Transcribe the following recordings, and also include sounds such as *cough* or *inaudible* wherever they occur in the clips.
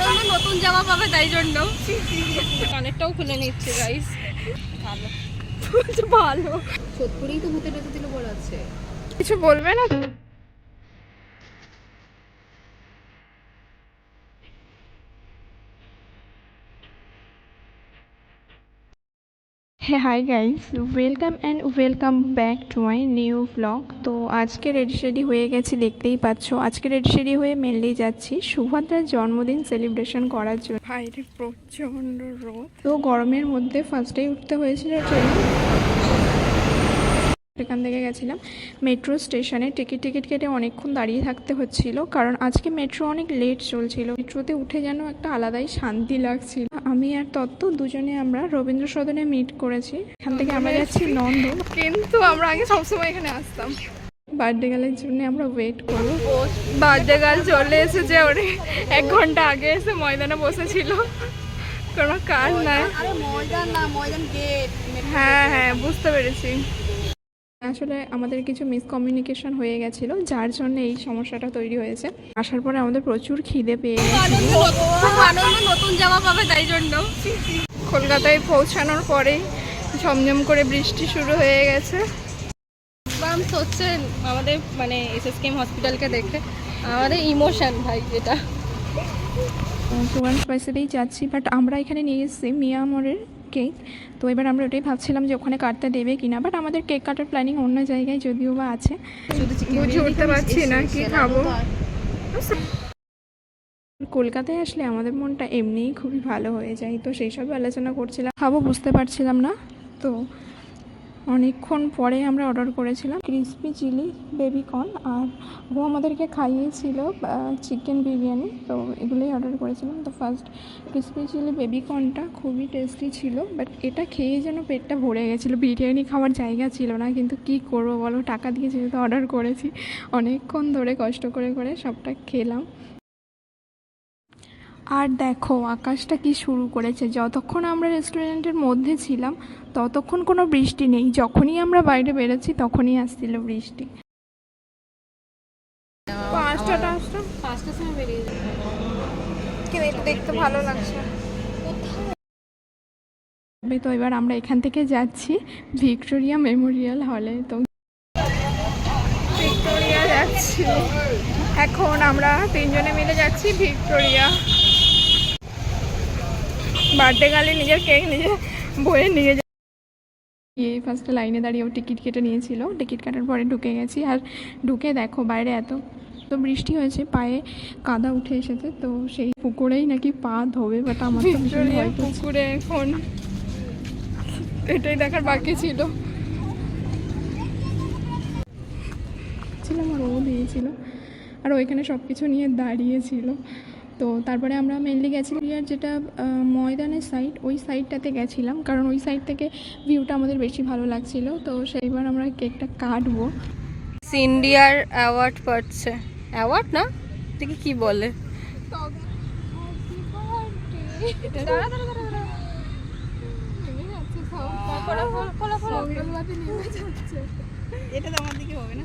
আনন্দ নতুন জামা পাবে তাই জন্য? কানেরটাও খুলে নিচ্ছে গাইস ভালো। *laughs* ভালো। সোদপুরেই তো ভূতে টেতে দিল বলা আছে। কিছু বলবে না? হ্যাঁ hi guys welcome and welcome back to my new blog তো আজকে রেডি হয়ে গেছি দেখতেই পাচ্ছ। আজকে রেডি শেডি হয়ে মেনলি যাচ্ছি সুভদ্রার জন্মদিন সেলিব্রেশন করার জন্য। বাইরে প্রচণ্ড রোদ। তো গরমের মধ্যে ফার্স্টেই উঠতে হয়েছিল ট্রেনে সেখান থেকে গেছিলাম। মেট্রো স্টেশনে টিকিট টিকিট কেটে অনেকক্ষণ দাঁড়িয়ে থাকতে হচ্ছিল কারণ আজকে মেট্রো অনেক লেট চলছিল। মেট্রোতে উঠে যেন একটা আলাদাই শান্তি লাগছিল। আমি আর তত্ত্ব দুজনে আমরা রবীন্দ্র সদনে মিট করেছি। এখান থেকে আমরা যাচ্ছি নন্দন। কিন্তু আমরা আগে সবসময় এখানে আসতাম। বার্থডে গার্লের জন্য আমরা ওয়েট করব। বার্থডে গার্ল চলে এসেছে ওরে। এক ঘণ্টা আগে এসে ময়দানে বসেছিল। কোনো কাজ নাই। আরে ময়দান না ময়দান গেট হ্যাঁ হ্যাঁ বুঝতে পেরেছি। আসলে আমাদের কিছু মিসকমিউনিকেশন হয়ে গেছিল যার জন্য এই সমস্যাটা তৈরি হয়েছে। আসার পরে আমাদের প্রচুর খিদে পেয়ে নতুন জামা পাবে তাই জন্য। কলকাতায় পৌঁছানোর পরেই ঝমঝম করে বৃষ্টি শুরু হয়ে গেছে। বাম হচ্ছেন আমাদের মানে এসএসকেএম হসপিটালকে দেখে। আমাদের ইমোশন ভাই এটা। সুগার স্পাইসেতেই যাচ্ছি বাট আমরা এখানে নিয়ে এসেছি মিয়ামরের কেক তো এবার আমরা ওটাই ভাবছিলাম যে ওখানে কাটতে দেবে কিনা বাট আমাদের কেক কাটার প্ল্যানিং অন্য জায়গায় যদিও বা আছে। বুঝে উঠতে পারছি না কি খাব? কলকাতায় আসলে আমাদের মনটা এমনিই খুবই ভালো হয়ে যায় তো সেই সব আলোচনা করছিলাম। খাব বুঝতে পারছিলাম না তো অনেকক্ষণ পরে আমরা অর্ডার করেছিলাম ক্রিসপি চিলি বেবিকর্ন আর ও আমাদেরকে খাইয়েছিল চিকেন বিরিয়ানি, তো এগুলোই অর্ডার করেছিলাম। তো ফার্স্ট ক্রিসপি চিলি বেবিকর্নটা খুবই টেস্টি ছিল বাট এটা খেয়ে যেন পেটটা ভরে গেছিল। বিরিয়ানি খাওয়ার জায়গা ছিল না, কিন্তু কি করব বলো? টাকা দিয়ে যেহেতু অর্ডার করেছি, অনেকক্ষণ ধরে কষ্ট করে করে সবটা খেলাম। আর দেখো আকাশটা কি শুরু করেছে। যতক্ষণ আমরা রেস্টুরেন্টের মধ্যে ছিলাম ততক্ষণ কোনো বৃষ্টি নেই। যখনই আমরা বাইরে বেরোচ্ছি তখনই আসছিল বৃষ্টি। পাঁচটা টাঁচটা? পাঁচটার সময় বেরিয়ে যাবে। দেখতে ভালো লাগছে। তবে তো এবার আমরা এখান থেকে যাচ্ছি ভিক্টোরিয়া মেমোরিয়াল হলে। তো ভিক্টোরিয়া যাচ্ছি। এখন আমরা তিনজনে মিলে যাচ্ছি ভিক্টোরিয়া। বার্থডে গালে নিজের কেক নিজে বয়ে নিয়ে গিয়ে ফার্স্টে লাইনে দাঁড়িয়ে ও টিকিট কেটে নিয়েছিল। টিকিট কাটার পরে ঢুকে গেছি। আর ঢুকে দেখো বাইরে এত তো বৃষ্টি হয়েছে পায়ে কাদা উঠে এসেছে তো সেই পুকুরেই নাকি পা ধোবে বাট আমার পুকুরে এখন এটাই দেখার বাকি ছিল। ছিলাম আর ও দিয়েছিল। আর ওইখানে সব কিছু নিয়ে দাঁড়িয়েছিল তো তারপরে আমরা মেনলি গেছিলাম আর যেটা ময়দানের সাইড ওই সাইডটাতে গেছিলাম কারণ ওই সাইড থেকে ভিউটা আমাদের বেশি ভালো লাগছিল তো সেইবার আমরা কেকটা কাটবো ইন্ডিয়ার অ্যাওয়ার্ড পাচ্ছে অ্যাওয়ার্ড না এটাকে কি বলে এটা তো আমার দিকে হবে না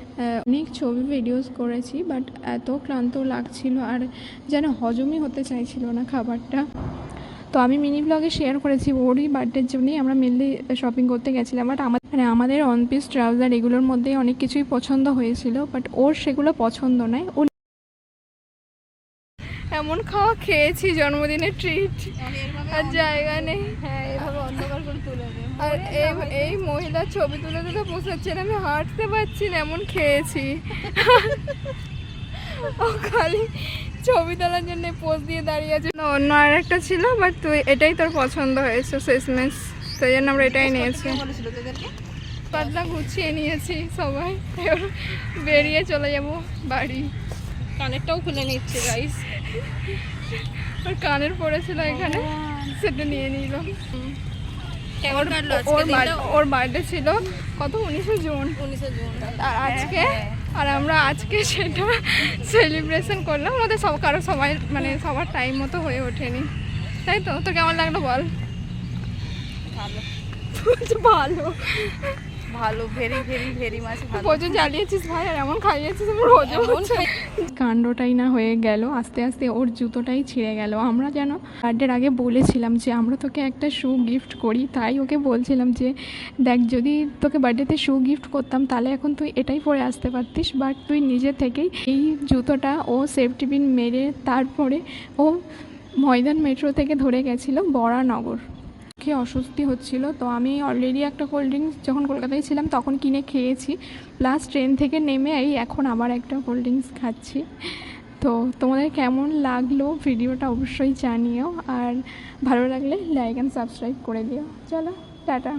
অনেক ছবি ভিডিওস করেছি বাট এত ক্লান্ত লাগছিল আর যেন হজমই হতে চাইছিল না খাবারটা। তো আমি মিনি ব্লগে শেয়ার করেছি ওরই বার্থডের জন্যই আমরা মেনলি শপিং করতে গেছিলাম বাট আমার মানে আমাদের ওয়ান পিস ট্রাউজার এগুলোর মধ্যেই অনেক কিছুই পছন্দ হয়েছিল বাট ওর সেগুলো পছন্দ নয়। ও এমন খাওয়া খেয়েছি জন্মদিনের ট্রিট আর জায়গা নেই। হ্যাঁ এভাবে অন্ধকার করে তুলে আর এই এই মহিলার ছবি তুলে তুলে বসাচ্ছেন আমি হাঁটতে পারছি না এমন খেয়েছি। ও খালি ছবি তোলার জন্য পোজ দিয়ে দাঁড়িয়ে আছে। না, অন্য আর একটা ছিল বাট তুই এটাই তোর পছন্দ হয়েছে শেষমেশ। সেই জন্য আমরা এটাই নিয়েছি। পাতলা গুছিয়ে নিয়েছি সবাই। বেরিয়ে চলে যাব বাড়ি। কানেরটাও খুলে নিচ্ছে গাইস আর কানের পড়েছিল এখানে। সেটা নিয়ে আজকে ওর ওর বার্থডে ছিল কত? উনিশে জুন। উনিশে জুন। আর আজকে? আর আমরা আজকে সেটা সেলিব্রেশন করলাম। আমাদের সব কারও সবাই মানে সবার টাইম মতো হয়ে ওঠেনি। তাই তো? তোর কেমন লাগল বল? ভালো। ভালো। ভেরি ভেরি ভেরি মাছ প্রচুর জ্বালিয়েছিস ভাই আর এমন খাইয়েছিস এমন হচ্ছে। কাণ্ডটাই না হয়ে গেল, আস্তে আস্তে ওর জুতোটাই ছিঁড়ে গেল। আমরা যেন বার্থডের আগে বলেছিলাম যে আমরা তোকে একটা শু গিফট করি, তাই ওকে বলছিলাম যে, দেখ, যদি তোকে বার্থডেতে শু গিফট করতাম, তাহলে এখন তুই এটাই পরে আসতে পারতিস বাট তুই নিজে থেকেই এই জুতোটা ও সেফটি পিন মেরে তারপরে ও ময়দান মেট্রো থেকে ধরে গেছিল বরানগর। খেয়ে অস্বস্তি হচ্ছিল। তো আমি অলরেডি একটা কোল্ড ড্রিঙ্কস যখন কলকাতায় ছিলাম তখন কিনে খেয়েছি। প্লাস ট্রেন থেকে নেমে এই এখন আবার একটা কোল্ড ড্রিঙ্কস খাচ্ছি। তো তোমাদের কেমন লাগল ভিডিওটা অবশ্যই জানিও। আর ভালো লাগলে লাইক অ্যান্ড সাবস্ক্রাইব করে দিও। চলো, টাটা।